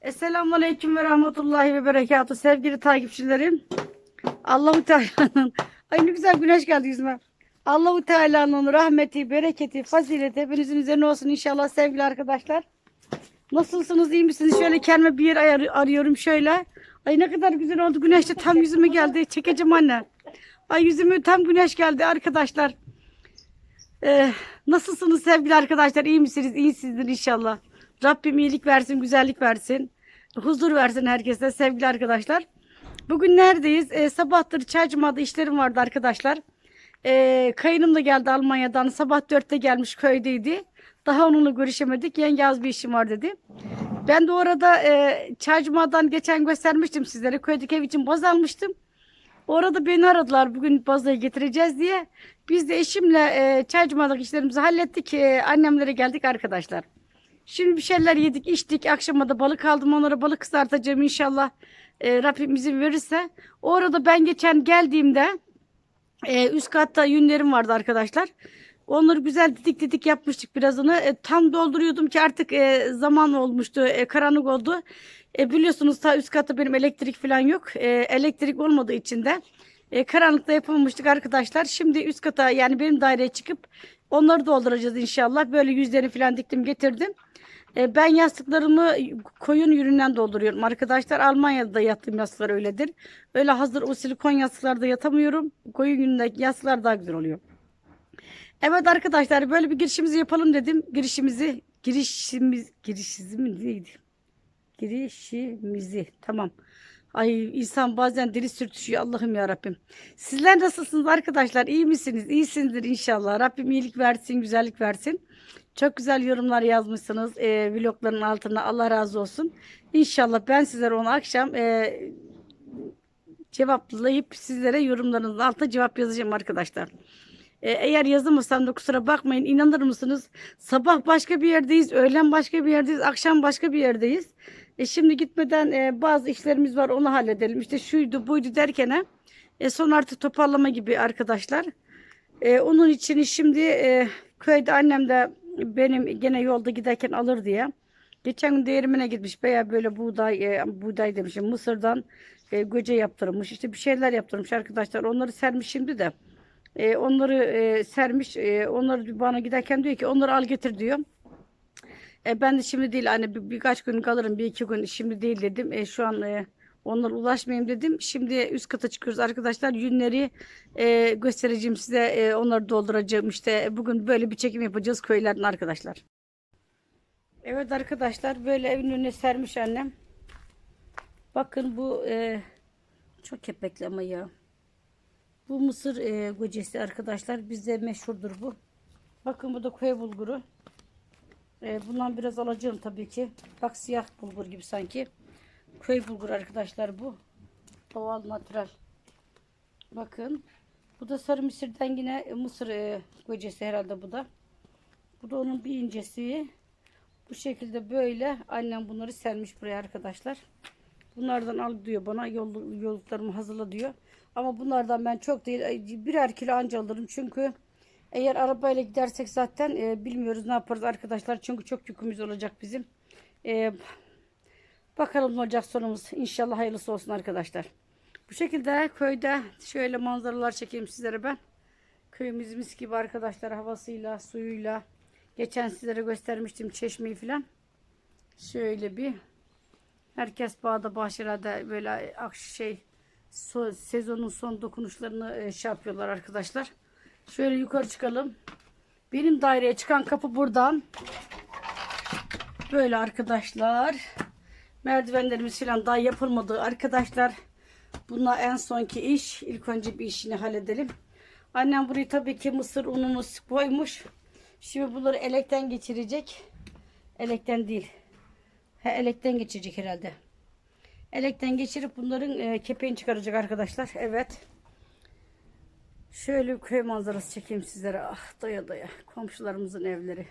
Esselamu Aleyküm ve Rahmetullahi ve Berekatuhu sevgili takipçilerim. Allahu Teala'nın ay ne güzel güneş geldi yüzüme. Allahu Teala'nın rahmeti, bereketi, fazileti hepinizin üzerine olsun inşallah sevgili arkadaşlar. Nasılsınız, iyi misiniz? Şöyle kendime bir yer arıyorum şöyle. Ay ne kadar güzel oldu. Güneş de tam yüzüme geldi. Çekeceğim anne. Ay yüzüme tam güneş geldi arkadaşlar. Ee, nasılsınız sevgili arkadaşlar? İyi misiniz? İyisinizdir inşallah. Rabbim iyilik versin, güzellik versin. Huzur versin herkese sevgili arkadaşlar. Bugün neredeyiz? Ee, sabahtır Çaycıma'da işlerim vardı arkadaşlar. Ee, kayınım da geldi Almanya'dan. Sabah dörtte gelmiş köydeydi. Daha onunla görüşemedik. Yenge az bir işim var dedi. Ben de orada e, Çaycıma'dan geçen göstermiştim sizlere. Köydeki ev için baz almıştım. Orada beni aradılar bugün bazayı getireceğiz diye. Biz de eşimle e, Çaycıma'daki işlerimizi hallettik. E, annemlere geldik arkadaşlar. Şimdi bir şeyler yedik içtik. Akşama da balık aldım. Onlara balık kızartacağım inşallah. E, Rabbim izin verirse. Orada ben geçen geldiğimde e, üst katta yünlerim vardı arkadaşlar. Onları güzel didik didik yapmıştık birazını. E, tam dolduruyordum ki artık e, zaman olmuştu. E, karanlık oldu. E, biliyorsunuz ta üst katta benim elektrik falan yok. E, elektrik olmadığı için de e, karanlıkta yapamamıştık arkadaşlar. Şimdi üst kata yani benim daireye çıkıp onları dolduracağız inşallah. Böyle yüzlerini falan diktim getirdim. E, ben yastıklarımı koyun yününden dolduruyorum arkadaşlar. Almanya'da yattığım yastıklar öyledir. Öyle hazır o silikon yastıklarda yatamıyorum. Koyun yünündeki yastıklar daha güzel oluyor. Evet arkadaşlar böyle bir girişimizi yapalım dedim. Girişimizi girişimiz girişimizi mi neydi? Girişimizi tamam. Ay insan bazen dili sürtüşüyor Allah'ım ya Rabbim. Sizler nasılsınız arkadaşlar? İyi misiniz? İyisinizdir inşallah. Rabbim iyilik versin, güzellik versin. Çok güzel yorumlar yazmışsınız e, vlogların altına. Allah razı olsun. İnşallah ben sizlere onu akşam e, cevaplayıp sizlere yorumlarınızın altına cevap yazacağım arkadaşlar. E, eğer yazamazsam da kusura bakmayın. İnanır mısınız? Sabah başka bir yerdeyiz, öğlen başka bir yerdeyiz, akşam başka bir yerdeyiz. E, şimdi gitmeden e, bazı işlerimiz var onu halledelim. İşte şuydu buydu derken e, son artık toparlama gibi arkadaşlar. E, onun için şimdi e, köyde annem de benim gene yolda giderken alır diye. Geçen gün değirmene gitmiş veya böyle buğday, e, buğday demişim mısırdan e, göce yaptırmış. İşte bir şeyler yaptırmış arkadaşlar. Onları sermiş şimdi de. E, onları e, sermiş. E, onları bana giderken diyor ki onları al getir diyor. E, ben de şimdi değil hani bir, birkaç gün kalırım bir iki gün şimdi değil dedim. E, şu an e, onlara ulaşmayayım dedim. Şimdi üst kata çıkıyoruz arkadaşlar. Yünleri e, göstereceğim size. E, onları dolduracağım işte. Bugün böyle bir çekim yapacağız köylerden arkadaşlar. Evet arkadaşlar böyle evin önüne sermiş annem. Bakın bu e, çok kepekli ama ya. Bu mısır e, gocesi arkadaşlar. Bizde meşhurdur bu. Bakın bu da köy bulguru. E, bundan biraz alacağım tabii ki. Bak siyah bulgur gibi sanki. Köy bulgur arkadaşlar bu. Doğal natural. Bakın. Bu da sarı mısırdan yine mısır e, herhalde bu da. Bu da onun bir incesi. Bu şekilde böyle annem bunları sermiş buraya arkadaşlar. Bunlardan al diyor bana yol, yolluklarımı hazırla diyor. Ama bunlardan ben çok değil birer kilo anca alırım. Çünkü eğer arabayla gidersek zaten e, bilmiyoruz ne yaparız arkadaşlar. Çünkü çok yükümüz olacak bizim. E, bakalım ne olacak sonumuz. İnşallah hayırlısı olsun arkadaşlar. Bu şekilde köyde şöyle manzaralar çekeyim sizlere ben. Köyümüz mis gibi arkadaşlar havasıyla, suyuyla. Geçen sizlere göstermiştim çeşmeyi falan. Şöyle bir herkes bağda bahçelerde böyle şey sezonun son dokunuşlarını e, şey yapıyorlar arkadaşlar. Şöyle yukarı çıkalım. Benim daireye çıkan kapı buradan. Böyle arkadaşlar. Merdivenlerimiz falan daha yapılmadı arkadaşlar. Bunlar en sonki iş. İlk önce bir işini halledelim. Annem burayı tabii ki mısır unumuz koymuş. Şimdi bunları elekten geçirecek. Elekten değil. He, elekten geçirecek herhalde. Elekten geçirip bunların e, kepeğini çıkaracak arkadaşlar. Evet. Şöyle bir köy manzarası çekeyim sizlere. Ah daya daya. Komşularımızın evleri.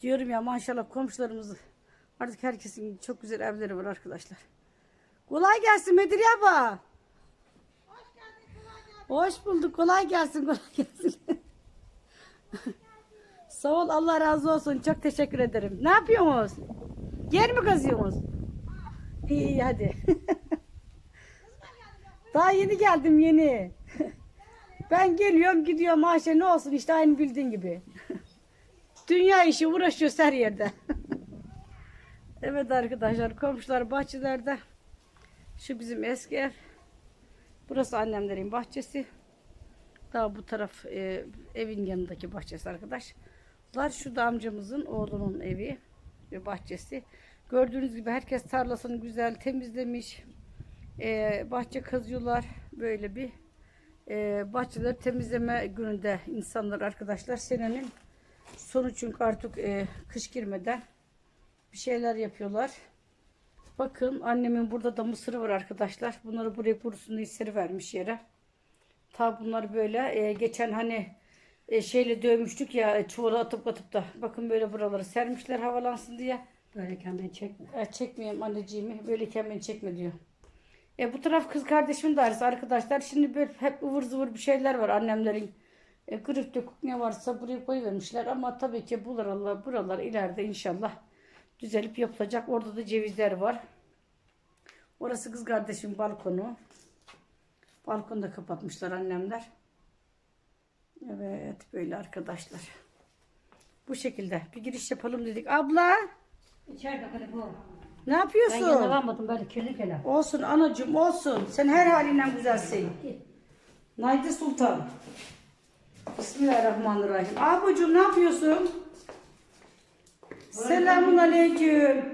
Diyorum ya maşallah komşularımız artık herkesin çok güzel evleri var arkadaşlar. Kolay gelsin Medriye abla. Hoş bulduk. Kolay gelsin. Kolay gelsin. Sağ ol. Allah razı olsun. Çok teşekkür ederim. Ne yapıyorsunuz? Yer mi kazıyorsunuz? İyi iyi hadi. Daha yeni geldim yeni. Ben geliyorum gidiyorum Ayşe ne olsun işte aynı bildiğin gibi. Dünya işi uğraşıyoruz her yerde. evet arkadaşlar komşular bahçelerde. Şu bizim eski ev. Burası annemlerin bahçesi. Daha bu taraf e, evin yanındaki bahçesi arkadaşlar. Şu da amcamızın oğlunun evi ve bahçesi. Gördüğünüz gibi herkes tarlasını güzel temizlemiş. E, bahçe kazıyorlar. Böyle bir e, bahçeleri temizleme gününde insanlar arkadaşlar senenin sonu çünkü artık e, kış girmeden bir şeyler yapıyorlar. Bakın annemin burada da mısırı var arkadaşlar. Bunları buraya kurusun diye seri vermiş yere. Ta bunlar böyle e, geçen hani e, şeyle dövmüştük ya e, çuvala atıp atıp da. Bakın böyle buraları sermişler havalansın diye. Böyleyken ben çekme. E, çekmeyeyim anneciğimi. Böyleyken beni çekme diyor. E, bu taraf kız kardeşimin dairesi arkadaşlar. Şimdi böyle hep ıvır zıvır bir şeyler var annemlerin. E, kırık dökük ne varsa buraya koyuvermişler. Ama tabii ki buralar, buralar ileride inşallah düzelip yapılacak. Orada da cevizler var. Orası kız kardeşimin balkonu. Balkonu da kapatmışlar annemler. Evet böyle arkadaşlar. Bu şekilde bir giriş yapalım dedik. Abla İçeride bu. Ne Ben yapıyorsun? yalamadım böyle kirli kirli. Olsun anacığım olsun. Sen her halinden güzelsin. Naydi Sultan. Bismillahirrahmanirrahim. Abucuğum ne yapıyorsun? Selamun aleyküm.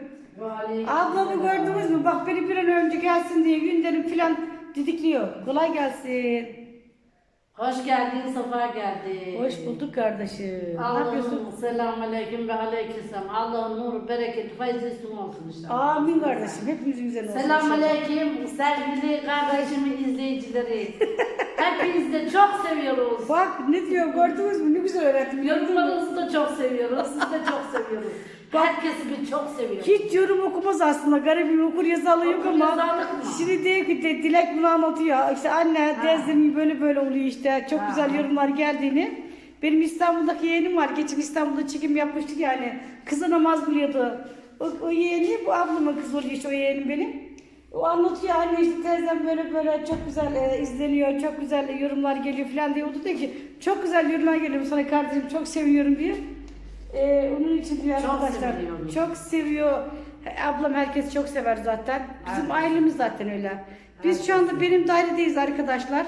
Ablamı gördünüz mü? Bak beni bir an önce gelsin diye günlerim filan didikliyor. Kolay gelsin. Hoş geldin, sefa geldin. Hoş bulduk kardeşim. Ne yapıyorsun? Allah'ım selamun aleyküm ve aleykümselam. Allah'ın nuru, bereketi, faizi üstün olsun inşallah. Amin kardeşim. Hepimizin güzel olsun. İnşallah. aleyküm sevgili kardeşimin izleyicileri. Hepinizi de çok seviyoruz. Bak ne diyor gördünüz mü? Ne güzel öğrettim. Yorumlarınızı da çok seviyoruz. Sizi de çok seviyoruz. Herkesi bir çok seviyoruz. Hiç yorum okumaz aslında. Garibim okur yazarlı yok Okur ama. yazarlık mı? Şimdi diyor ki de, Dilek bunu anlatıyor. İşte anne teyzemin böyle böyle oluyor işte. Çok güzel yorumlar geldiğini. Benim İstanbul'daki yeğenim var. Geçen İstanbul'da çekim yapmıştık yani. Kızı namaz biliyordu. O, o yeğeni bu ablamın kızı oluyor işte o yeğenim benim. O anlatıyor anne işte teyzem böyle böyle çok güzel e, izleniyor, çok güzel yorumlar geliyor falan diyor. O da diyor ki çok güzel yorumlar geliyor sana kardeşim çok seviyorum diyor. E, onun için diyor Çok arkadaşlar seviyorum. çok seviyor. Ablam herkes çok sever zaten. Bizim ailemiz zaten öyle. Biz şu anda benim dairedeyiz arkadaşlar.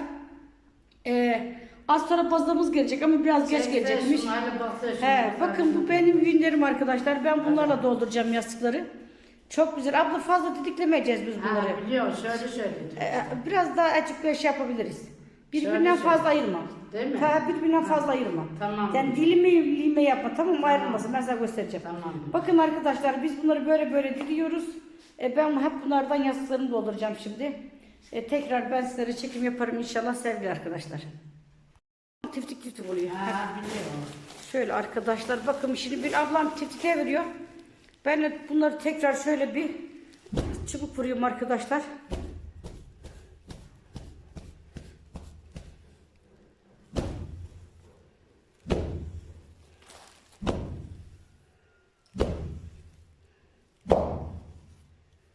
Ee, az sonra bazlamız gelecek ama biraz geç gelecekmiş. Hadi baksana şunu. He, bakın bu benim günlerim arkadaşlar. Ben bunlarla dolduracağım yastıkları. Çok güzel. Abla fazla didiklemeyeceğiz biz bunları. Ha, biliyorum şöyle şöyle. Ee, biraz daha açık bir şey yapabiliriz. Birbirinden Şöyle fazla ayırma. Değil mi? Ha, birbirinden fazla ayırma. Tamam. Yani dilime dilime yapma tamam mı? Ayrılmasın. Ben sana göstereceğim. Tamam. Bakın arkadaşlar biz bunları böyle böyle diliyoruz. E, ben hep bunlardan yastıklarını dolduracağım şimdi. E, tekrar ben sizlere çekim yaparım inşallah sevgili arkadaşlar. Tiftik tiftik oluyor. Ha, biliyorum. Şöyle arkadaşlar bakın şimdi bir ablam tiftikle veriyor. Ben de bunları tekrar şöyle bir çubuk vuruyorum arkadaşlar.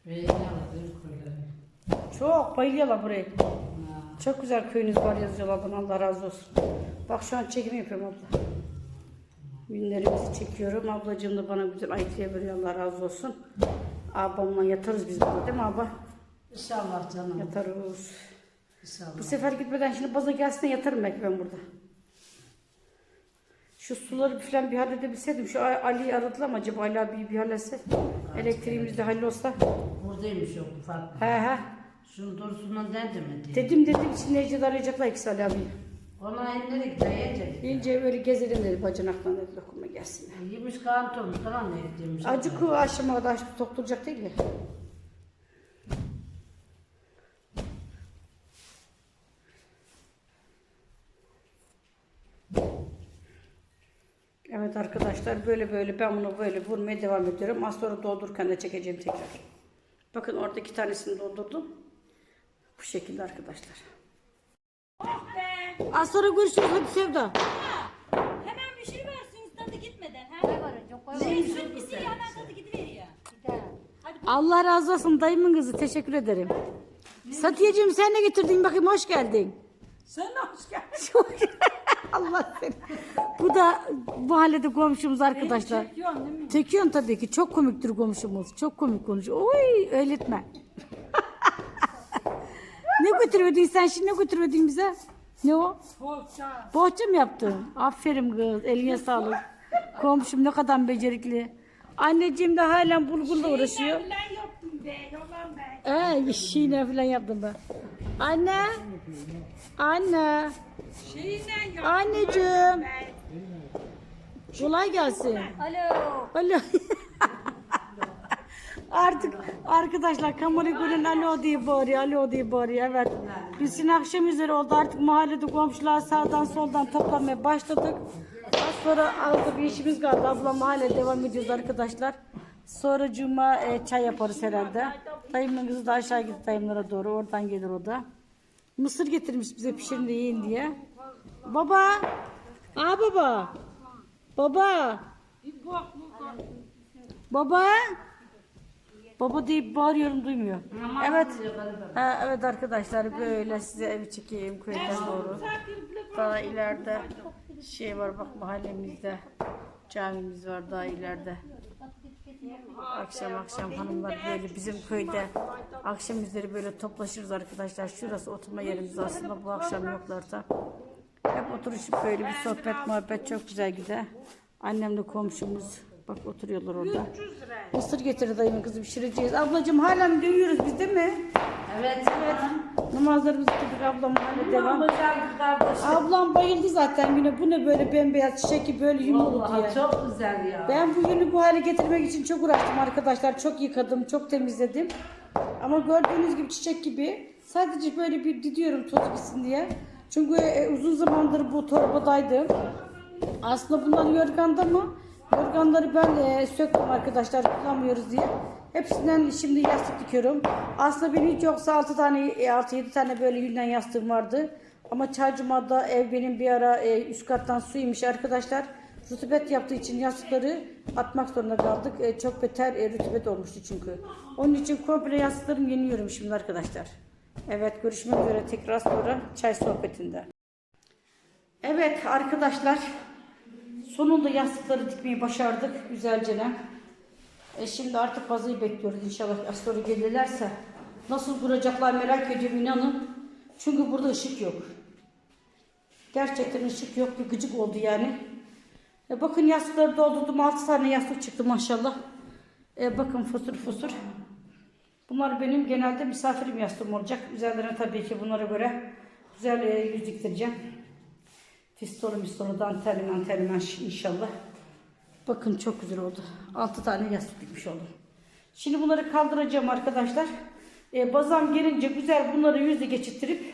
Ve yaladım koyuyorum. Çok bayılıyorlar burayı. Çok güzel köyünüz var yazıyorlar bana Allah razı olsun. Bak şu an çekim yapıyorum abla. Günlerimizi çekiyorum. Ablacığım da bana güzel ayıklıya veriyor Allah razı olsun. Abamla yatarız biz burada değil mi abla? İnşallah canım. Yatarız. İnşallah. Bu sefer gitmeden şimdi baza gelsin de yatarım belki ben burada. Şu suları falan bir halledebilseydim. Şu Ali'yi aradılar mı acaba Ali abiyi bir halletse? Elektriğimiz de hallolsa. Buradaymış yok ufak. He he. Şunu dursundan nerede mi diye. Dedim dedim Necdet arayacaklar ikisi Ali abiyi. Ona elleri gidecek. İnce böyle gezelim dedi bacanaklarına dedi dokunma gelsin. Yemiş kan olmuş falan ne gideceğimiş. Acık o aşamada dokturacak değil mi? Evet arkadaşlar böyle böyle ben bunu böyle vurmaya devam ediyorum. Az sonra doldururken de çekeceğim tekrar. Bakın orada iki tanesini doldurdum. Bu şekilde arkadaşlar. Az sonra görüşürüz hadi Sevda. Hemen bir şey versin tadı gitmeden. Ha? Koy var önce koy var. Şey süt bir şey hemen tadı gidiveriyor. Gider. Allah razı olsun dayımın kızı. Teşekkür ederim. Satiyeciğim sen ne getirdin bakayım hoş geldin. Sen hoş geldin. Allah seni. Bu da mahallede komşumuz arkadaşlar. Çekiyorsun değil mi? Çekiyorsun tabii ki. Çok komiktir komşumuz. Çok komik konuşuyor. Oy öğretmen. Ne götürüyordun sen şimdi ne götürüyordun bize? Ne o? Poğaça. Bohça mı yaptın? Aferin kız. Eline sağlık. Komşum ne kadar becerikli. Anneciğim de halen bulgurla uğraşıyor. Ben yoktum be. Yolan be. Ee, şiine falan yaptım ben. Anne. Anne. Şeyinden. Anneciğim. Kolay gelsin. Alo. Alo. Artık arkadaşlar kamerayı gören alo diye bağırıyor, alo diye bağırıyor. Evet. Şimdi akşam üzeri oldu artık mahallede komşular sağdan soldan toplamaya başladık. Az sonra aldı bir işimiz kaldı. Abla mahalle devam ediyoruz arkadaşlar. Sonra cuma e, çay yaparız herhalde. Dayımın kızı da aşağı gitti dayımlara doğru. Oradan gelir o da. Mısır getirmiş bize pişirin de yiyin diye. Baba. Aa baba. Baba. Baba. Baba deyip bağırıyorum duymuyor. Evet. Ha, evet arkadaşlar böyle size evi çekeyim köyden doğru. Daha ileride şey var bak mahallemizde. Camimiz var daha ileride. Akşam akşam hanımlar böyle bizim köyde akşam üzeri böyle toplaşırız arkadaşlar. Şurası oturma yerimiz aslında bu akşam yoklarsa. Hep oturuşup böyle bir sohbet muhabbet çok güzel gider. Annemle komşumuz bak oturuyorlar orada. Mısır getirdi dayımın kızı pişireceğiz. Ablacığım halen dönüyoruz biz değil mi? Evet. Evet. Namazlarımızı kıldık ablam hala devam. Güzel. Ablam bayıldı zaten yine bu ne böyle bembeyaz çiçek gibi böyle yumurlu diye. Vallahi çok güzel ya. Ben bu yünü bu hale getirmek için çok uğraştım arkadaşlar. Çok yıkadım, çok temizledim. Ama gördüğünüz gibi çiçek gibi. Sadece böyle bir didiyorum toz gitsin diye. Çünkü e, uzun zamandır bu torbadaydı. Aslında bunlar yorganda mı? Yorganları ben e, söktüm arkadaşlar kullanmıyoruz diye. Hepsinden şimdi yastık dikiyorum. Aslında benim hiç yoksa 6 tane 6-7 tane böyle yünden yastığım vardı. Ama Çaycuma'da ev benim bir ara e, üst kattan su inmiş arkadaşlar. Rutubet yaptığı için yastıkları atmak zorunda kaldık. E, çok beter e, rutubet olmuştu çünkü. Onun için komple yastıklarımı yeniyorum şimdi arkadaşlar. Evet görüşmek üzere tekrar sonra çay sohbetinde. Evet arkadaşlar sonunda yastıkları dikmeyi başardık güzelce. E şimdi artık bazıyı bekliyoruz inşallah sonra gelirlerse. Nasıl kuracaklar merak ediyorum inanın. Çünkü burada ışık yok. Gerçekten ışık yok bir gıcık oldu yani. E bakın yastıkları doldurdum 6 tane yastık çıktı maşallah. E bakın fosur fosur. Bunlar benim genelde misafirim yastığım olacak. Üzerlerine tabii ki bunlara göre güzel e, yüz diktireceğim. Fistolu mistolu dantelli mantelli inşallah. Bakın çok güzel oldu. 6 tane yastık dikmiş oldum. Şimdi bunları kaldıracağım arkadaşlar. E, bazam gelince güzel bunları yüzde geçirttirip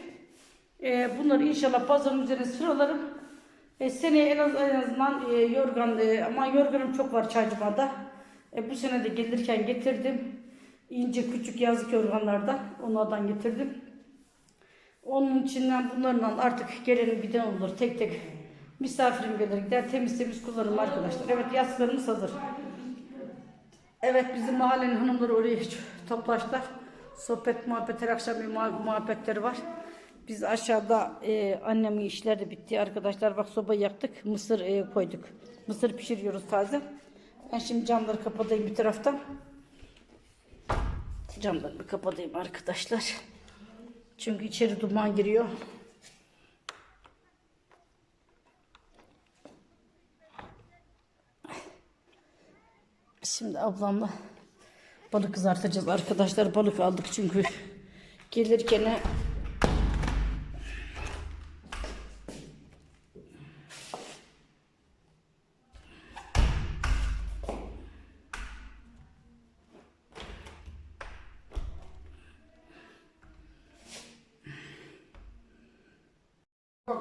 e, bunları inşallah bazanın üzerine sıralarım. E, seneye en, az, en azından e, yorgan, e, ama yorganım çok var çaycımada. E, bu sene de gelirken getirdim. İnce küçük yazlık yorganlardan onlardan getirdim. Onun içinden bunlarla artık gelenin bir de olur tek tek misafirim gelir gider temiz temiz kullanırım arkadaşlar. Evet yastıklarımız hazır. Evet bizim mahallenin hanımları oraya toplaştılar. Sohbet muhabbet her akşam bir muha- muhabbetleri var. Biz aşağıda e, annemin işleri de bitti arkadaşlar. Bak soba yaktık. Mısır e, koyduk. Mısır pişiriyoruz taze. Ben şimdi camları kapatayım bir taraftan. Camlarımı kapatayım arkadaşlar. Çünkü içeri duman giriyor. Şimdi ablamla balık kızartacağız arkadaşlar. Balık aldık çünkü gelirken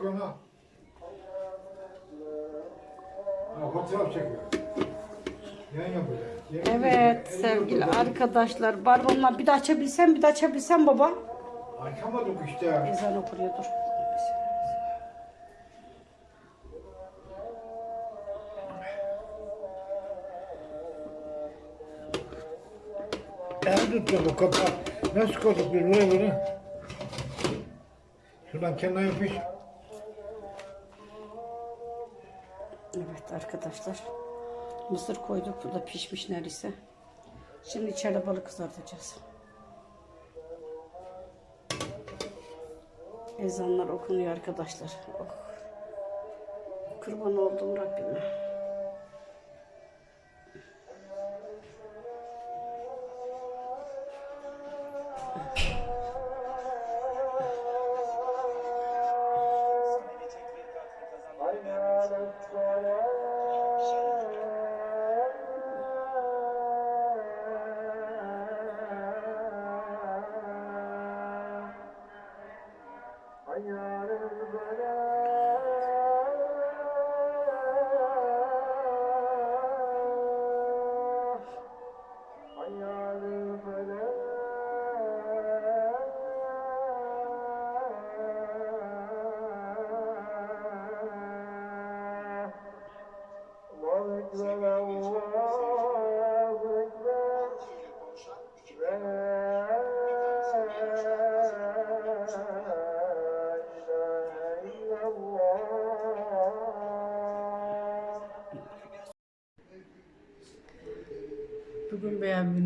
Bakıyorum ha. Ha, fotoğraf çekiyor. Yayın yapıyor. Yayın Evet yapıyor. sevgili arkadaşlar. Barbamla bir de açabilsem bir de açabilsem baba. Açamadık işte. Ezan okunuyordur. Kendi tuttu bu kapağı. Nasıl koyduk bir buraya böyle? Şuradan kenara yapış. Arkadaşlar. Mısır koyduk. Bu da pişmiş neredeyse. Şimdi içeride balık kızartacağız. Ezanlar okunuyor arkadaşlar. Oh. Kurban olduğum Rabbime.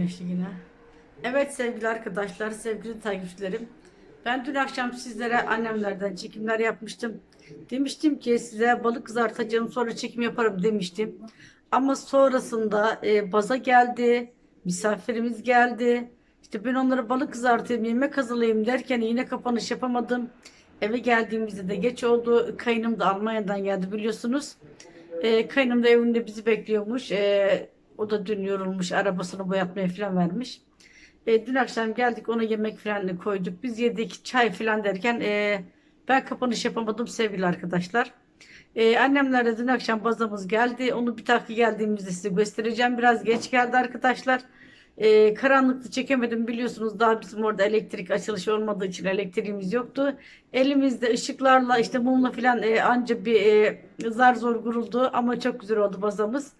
Güneşli. Evet sevgili arkadaşlar, sevgili takipçilerim. Ben dün akşam sizlere annemlerden çekimler yapmıştım. Demiştim ki size balık kızartacağım sonra çekim yaparım demiştim. Ama sonrasında e, baza geldi, misafirimiz geldi. İşte ben onlara balık kızartayım, yemek hazırlayayım derken yine kapanış yapamadım. Eve geldiğimizde de geç oldu. Kayınım da Almanya'dan geldi biliyorsunuz. E, kayınım da evinde bizi bekliyormuş. E, o da dün yorulmuş. Arabasını boyatmaya falan vermiş. E, dün akşam geldik ona yemek falan koyduk. Biz yedik çay falan derken e, ben kapanış yapamadım sevgili arkadaşlar. E, annemler de dün akşam bazamız geldi. Onu bir takip geldiğimizde size göstereceğim. Biraz geç geldi arkadaşlar. E, karanlıkta çekemedim biliyorsunuz daha bizim orada elektrik açılışı olmadığı için elektriğimiz yoktu. Elimizde ışıklarla işte mumla falan e, anca bir e, zar zor kuruldu ama çok güzel oldu bazamız.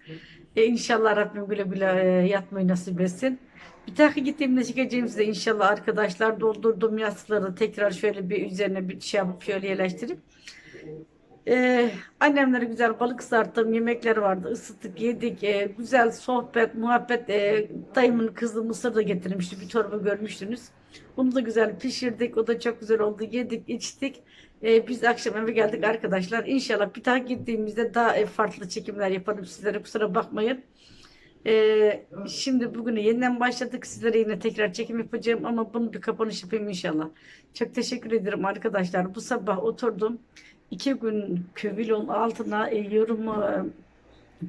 E, inşallah Rabbim güle güle e, yatmayı nasip etsin. Bir dahaki gittiğimde çekeceğim size inşallah arkadaşlar doldurduğum yastıkları tekrar şöyle bir üzerine bir şey yapıp şöyle yerleştirip ee, annemlere güzel balık kızarttım, yemekler vardı, ısıttık, yedik, Ee, güzel sohbet, muhabbet. Ee, dayımın kızı mısır da getirmişti, bir torba görmüştünüz. Onu da güzel pişirdik, o da çok güzel oldu, yedik, içtik. Ee, biz akşam eve geldik arkadaşlar. İnşallah bir daha gittiğimizde daha farklı çekimler yaparım sizlere, kusura bakmayın. Ee, şimdi bugüne yeniden başladık. Sizlere yine tekrar çekim yapacağım ama bunu bir kapanış yapayım inşallah. Çok teşekkür ederim arkadaşlar. Bu sabah oturdum. İki gün Kövilon altına e, yorumu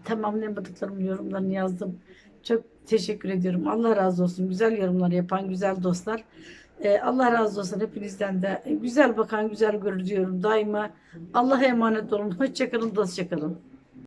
tamamlayamadıklarım yorumlarını yazdım. Çok teşekkür ediyorum. Allah razı olsun. Güzel yorumlar yapan güzel dostlar. E, Allah razı olsun hepinizden de. E, güzel bakan güzel görür diyorum daima. Allah'a emanet olun. Hoşçakalın, dostçakalın.